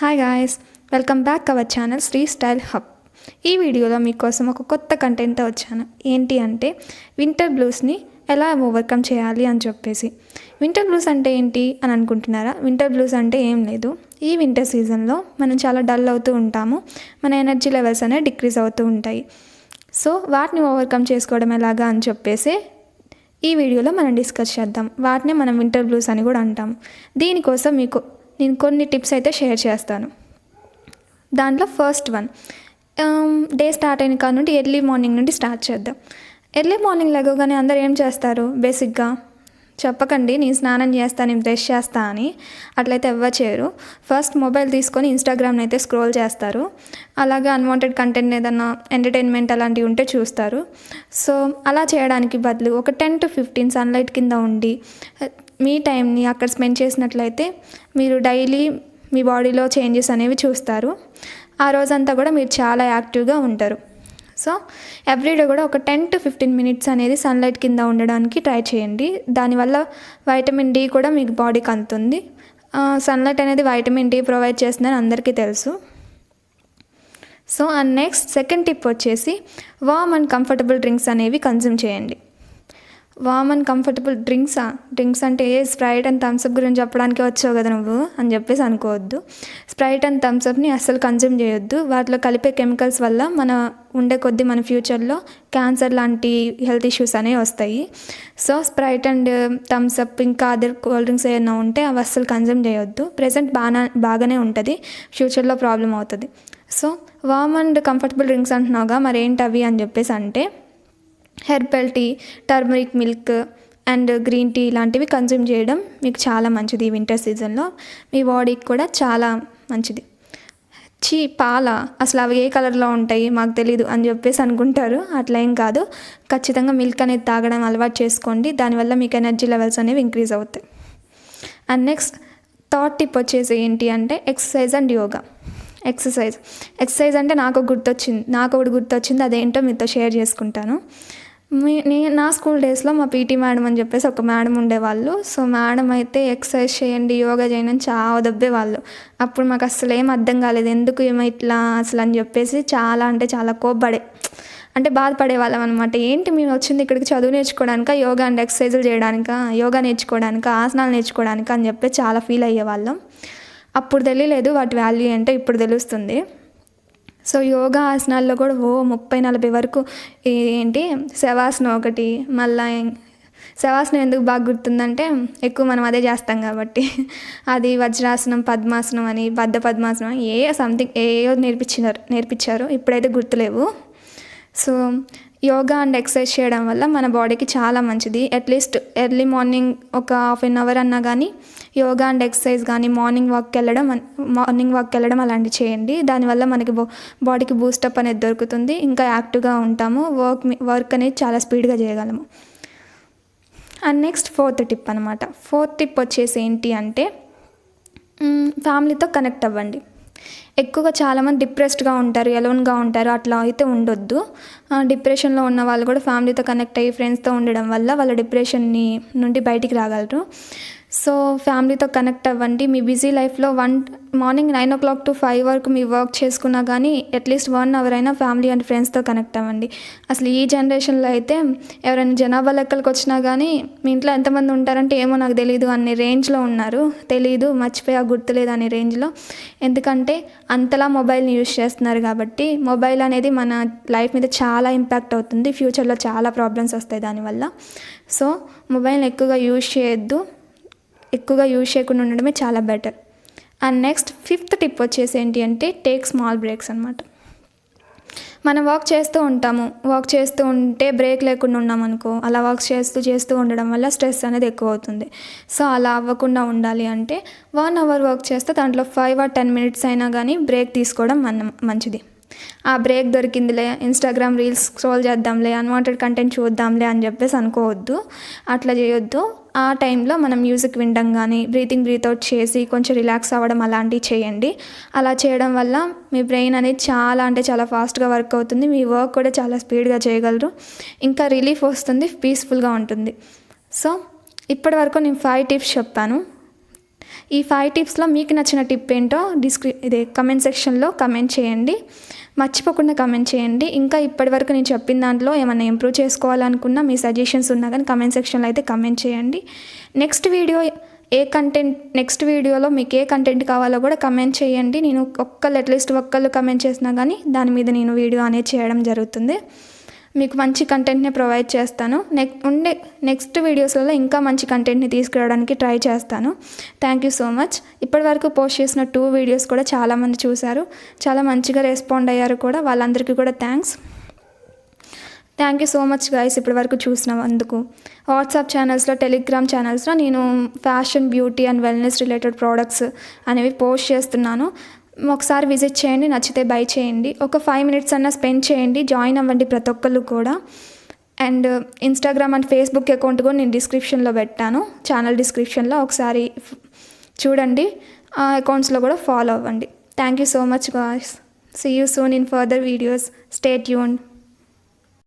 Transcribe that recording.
Hi guys welcome back our channel Sri style hub ఈ వీడియోలో మీకోసం ఒక కొత్త కంటెంట్తో వచ్చాను. ఏంటి అంటే వింటర్ బ్లూస్ని ఎలా ఓవర్కమ్ చేయాలి అని చెప్పేసి. వింటర్ బ్లూస్ అంటే ఏంటి అని అనుకుంటున్నారా? వింటర్ బ్లూస్ అంటే ఏం లేదు. ఈ వింటర్ సీజన్లో మనం చాలా డల్ అవుతూ ఉంటాము. మన ఎనర్జీ లెవెల్స్ అనేవి డిక్రీజ్ అవుతూ ఉంటాయి. సో వాటిని ఓవర్కమ్ చేసుకోవడం ఎలాగా అని చెప్పేసి ఈ వీడియోలో మనం డిస్కస్ చేద్దాం. వాటిని మనం వింటర్ బ్లూస్ అని కూడా అంటాం. దీనికోసం మీకు నేను కొన్ని టిప్స్ అయితే షేర్ చేస్తాను. దాంట్లో ఫస్ట్ వన్ డే స్టార్ట్ అయిన కాడ నుండి ఎర్లీ మార్నింగ్ నుండి స్టార్ట్ చేద్దాం. ఎర్లీ మార్నింగ్ లెగవగానే అందరు ఏం చేస్తారు? బేసిక్గా చెప్పకండి నేను స్నానం చేస్తాను నేను బ్రష్ చేస్తా అని అట్లయితే ఎవ్వరు చేయరు. ఫస్ట్ మొబైల్ తీసుకొని ఇన్స్టాగ్రామ్ని అయితే స్క్రోల్ చేస్తారు. అలాగే అన్వాంటెడ్ కంటెంట్ ఏదన్నా ఎంటర్టైన్మెంట్ అలాంటివి ఉంటే చూస్తారు. సో అలా చేయడానికి బదులు ఒక టెన్ టు ఫిఫ్టీన్ సన్లైట్ కింద ఉండి మీ టైంని అక్కడ స్పెండ్ చేసినట్లయితే మీరు డైలీ మీ బాడీలో చేంజెస్ అనేవి చూస్తారు. ఆ రోజంతా కూడా మీరు చాలా యాక్టివ్గా ఉంటారు. సో ఎవ్రీడే కూడా ఒక టెన్ టు ఫిఫ్టీన్ మినిట్స్ అనేది సన్లైట్ కింద ఉండడానికి ట్రై చేయండి. దానివల్ల వైటమిన్ డి కూడా మీకు బాడీకి అందుతుంది. సన్లైట్ అనేది వైటమిన్ డి ప్రొవైడ్ చేస్తుందని అందరికీ తెలుసు. So and next second tip వచ్చేసి వామ్ అండ్ కంఫర్టబుల్ డ్రింక్స్ అనేవి కన్జ్యూమ్ చేయండి. వామ్ అండ్ కంఫర్టబుల్ డ్రింక్సా డ్రింక్స్ అంటే ఏ స్ప్రైట్ అండ్ థమ్స్అప్ గురించి చెప్పడానికి వచ్చావు కదా నువ్వు? అని చెప్పేసి అనుకోవద్దు. స్ప్రైట్ అండ్ థమ్స్అప్ని అస్సలు కన్జ్యూమ్ చేయొద్దు. వాటిలో కలిపే కెమికల్స్ వల్ల మన ఉండే కొద్దీ మన ఫ్యూచర్లో క్యాన్సర్ లాంటి హెల్త్ ఇష్యూస్ అనేవి వస్తాయి. So Sprite and Thums Up ఇంకా అదర్ కూల్ డ్రింక్స్ ఏమైనా ఉంటే అవి అస్సలు కన్జ్యూమ్ చేయొద్దు. ప్రజెంట్ బాగా బాగానే ఉంటుంది. ఫ్యూచర్లో ప్రాబ్లం అవుతుంది. So warm and comfortable drinks అంటున్నావుగా మరేంటి అవి అని చెప్పేసి అంటే herbal tea turmeric milk and green tea ఇలాంటివి కన్జ్యూమ్ చేయడం మీకు చాలా మంచిది వింటర్ సీజన్లో. మీ బాడీకి కూడా చాలా మంచిది. చీ పాల అసలు అవి ఏ కలర్లో ఉంటాయి మాకు తెలీదు అని చెప్పేసి అనుకుంటారు. అట్లా ఏం కాదు. ఖచ్చితంగా మిల్క్ అనేది తాగడం అలవాటు చేసుకోండి. దానివల్ల మీకు ఎనర్జీ లెవెల్స్ అనేవి ఇంక్రీజ్ అవుతాయి. అండ్ నెక్స్ట్ థర్డ్ టిప్ వచ్చేసి ఏంటి అంటే exercise and yoga. Exercise. Exercise అంటే నాకు గుర్తొచ్చింది నాకు ఒకటి గుర్తొచ్చింది అదేంటో మీతో షేర్ చేసుకుంటాను. మీ నే నా స్కూల్ డేస్లో మా పీటీ మేడం అని చెప్పేసి ఒక మేడం ఉండేవాళ్ళు. సో మేడం అయితే ఎక్సర్సైజ్ చేయండి యోగా చేయండి అని చాలా దబ్బేవాళ్ళు. అప్పుడు మాకు అసలు ఏం అర్థం కాలేదు. ఎందుకు ఏమో ఇట్లా అసలు అని చెప్పేసి చాలా అంటే చాలా కోప్పడే అంటే బాధపడే వాళ్ళం అనమాట ఏంటి మేము వచ్చింది ఇక్కడికి చదువు నేర్చుకోవడానిక యోగా అండ్ ఎక్సర్సైజులు చేయడానిక యోగా నేర్చుకోవడానిక ఆసనాలు నేర్చుకోవడానిక అని చెప్పి చాలా ఫీల్ అయ్యేవాళ్ళం. అప్పుడు తెలియలేదు వాటి వాల్యూ ఏంటో ఇప్పుడు తెలుస్తుంది. సో యోగా ఆసనాల్లో కూడా ఓ ముప్పై నలభై వరకు ఏంటి శవాసనం ఒకటి మళ్ళా శవాసనం ఎందుకు బాగా గుర్తుందంటే ఎక్కువ మనం అదే చేస్తాం కాబట్టి. అది వజ్రాసనం పద్మాసనం అని బద్ధ పద్మాసనం ఏ సంథింగ్ ఏయో నేర్పించినారు నేర్పించారు. ఇప్పుడైతే గుర్తులేవు. సో యోగా అండ్ ఎక్సర్సైజ్ చేయడం వల్ల మన బాడీకి చాలా మంచిది. అట్లీస్ట్ ఎర్లీ మార్నింగ్ ఒక హాఫ్ అన్ అవర్ అన్నా కానీ యోగా అండ్ ఎక్సర్సైజ్ కానీ మార్నింగ్ వాక్కి వెళ్ళడం మార్నింగ్ వాక్కి వెళ్ళడం అలాంటివి చేయండి. దానివల్ల మనకి బో బాడీకి బూస్టప్ అనేది దొరుకుతుంది. ఇంకా యాక్టివ్గా ఉంటాము. వర్క్ వర్క్ అనేది చాలా స్పీడ్గా చేయగలము. అండ్ నెక్స్ట్ ఫోర్త్ టిప్ అనమాట ఫోర్త్ టిప్ వచ్చేసి ఏంటి అంటే ఫ్యామిలీతో కనెక్ట్ అవ్వండి. ఎక్కువగా చాలామంది డిప్రెస్డ్గా ఉంటారు ఎలోన్గా ఉంటారు అట్లా అయితే ఉండొద్దు. డిప్రెషన్లో ఉన్న వాళ్ళు కూడా ఫ్యామిలీతో కనెక్ట్ అయ్యి ఫ్రెండ్స్తో ఉండడం వల్ల వాళ్ళ డిప్రెషన్ని నుండి బయటికి రాగలరు. సో ఫ్యామిలీతో కనెక్ట్ అవ్వండి. మీ బిజీ లైఫ్లో one morning nine o'clock to five వరకు మీ వర్క్ చేసుకున్నా కానీ అట్లీస్ట్ వన్ అవర్ అయినా ఫ్యామిలీ అండ్ ఫ్రెండ్స్తో కనెక్ట్ అవ్వండి. అసలు ఈ జనరేషన్లో అయితే ఎవరైనా జనాభా లెక్కలకు వచ్చినా కానీ మీ ఇంట్లో ఎంతమంది ఉంటారంటే ఏమో నాకు తెలియదు అనే రేంజ్లో ఉన్నారు. తెలియదు మర్చిపోయా గుర్తులేదు అనే రేంజ్లో. ఎందుకంటే అంతలా మొబైల్ని యూజ్ చేస్తున్నారు కాబట్టి మొబైల్ అనేది మన లైఫ్ మీద చాలా ఇంపాక్ట్ అవుతుంది. ఫ్యూచర్లో చాలా ప్రాబ్లమ్స్ వస్తాయి దానివల్ల. సో మొబైల్ని ఎక్కువగా యూజ్ చేయొద్దు. ఎక్కువగా యూజ్ చేయకుండా ఉండడమే చాలా better. And next fifth tip వచ్చేసి ఏంటి అంటే టేక్ స్మాల్ బ్రేక్స్ అనమాట మనం వాక్ చేస్తూ ఉంటాము. వాక్ చేస్తూ ఉంటే బ్రేక్ లేకుండా ఉన్నాం అనుకో అలా వాక్ చేస్తూ చేస్తూ ఉండడం వల్ల స్ట్రెస్ అనేది ఎక్కువ అవుతుంది సో అలా అవ్వకుండా ఉండాలి అంటే వన్ అవర్ వర్క్ చేస్తే దాంట్లో ఫైవ్ ఆర్ టెన్ మినిట్స్ అయినా కానీ బ్రేక్ తీసుకోవడం మన మంచిది. ఆ బ్రేక్ దొరికిందిలే ఇన్స్టాగ్రామ్ రీల్స్ స్క్రోల్ చేద్దాంలే అన్వాంటెడ్ కంటెంట్ చూద్దాంలే అని చెప్పేసి అనుకోవద్దు. అట్లా చేయొద్దు. ఆ టైంలో మనం మ్యూజిక్ వినడం కానీ బ్రీతింగ్ బ్రీత్ అవుట్ చేసి కొంచెం రిలాక్స్ అవ్వడం అలాంటివి చేయండి. అలా చేయడం వల్ల మీ బ్రెయిన్ అనేది చాలా అంటే చాలా ఫాస్ట్గా వర్క్ అవుతుంది. మీ వర్క్ కూడా చాలా స్పీడ్గా చేయగలరు. ఇంకా రిలీఫ్ వస్తుంది పీస్ఫుల్గా ఉంటుంది. సో ఇప్పటి వరకు నేను ఫైవ్ టిప్స్ చెప్పాను. ఈ ఫైవ్ టిప్స్లో మీకు నచ్చిన టిప్ ఏంటో డిస్క్రి ఇదే కమెంట్ సెక్షన్లో కమెంట్ చేయండి. మర్చిపోకుండా కమెంట్ చేయండి. ఇంకా ఇప్పటివరకు నేను చెప్పిన దాంట్లో ఏమైనా ఇంప్రూవ్ చేసుకోవాలనుకున్నా మీ సజెషన్స్ ఉన్నా కానీ కమెంట్ సెక్షన్లో అయితే కమెంట్ చేయండి. నెక్స్ట్ వీడియో ఏ కంటెంట్ నెక్స్ట్ వీడియోలో మీకు ఏ కంటెంట్ కావాలో కూడా కమెంట్ చేయండి. నేను ఒక్కళ్ళు అట్లీస్ట్ ఒక్కళ్ళు కమెంట్ చేసినా కానీ దాని మీద నేను వీడియో అనేది చేయడం జరుగుతుంది. మీకు మంచి కంటెంట్ని ప్రొవైడ్ చేస్తాను. నెక్ ఉండే నెక్స్ట్ వీడియోస్లలో ఇంకా మంచి కంటెంట్ని తీసుకురావడానికి ట్రై చేస్తాను. థ్యాంక్ యూ సో మచ్ ఇప్పటివరకు పోస్ట్ చేసిన టూ వీడియోస్ కూడా చాలామంది చూశారు. చాలా మంచిగా రెస్పాండ్ అయ్యారు కూడా. వాళ్ళందరికీ కూడా thanks thank you so much guys ఇప్పటివరకు చూసినందుకు. వాట్సాప్ ఛానల్స్లో టెలిగ్రామ్ ఛానల్స్లో నేను fashion beauty and wellness related products అనేవి పోస్ట్ చేస్తున్నాను. ఒకసారి విజిట్ చేయండి నచ్చితే బై చేయండి. ఒక ఫైవ్ మినిట్స్ అన్నా స్పెండ్ చేయండి జాయిన్ అవ్వండి ప్రతి ఒక్కళ్ళు కూడా. And Instagram and Facebook account కూడా నేను డిస్క్రిప్షన్లో పెట్టాను. ఛానల్ డిస్క్రిప్షన్లో ఒకసారి చూడండి. ఆ అకౌంట్స్లో కూడా ఫాలో అవ్వండి. Thank you so much guys see you soon in further videos stay tune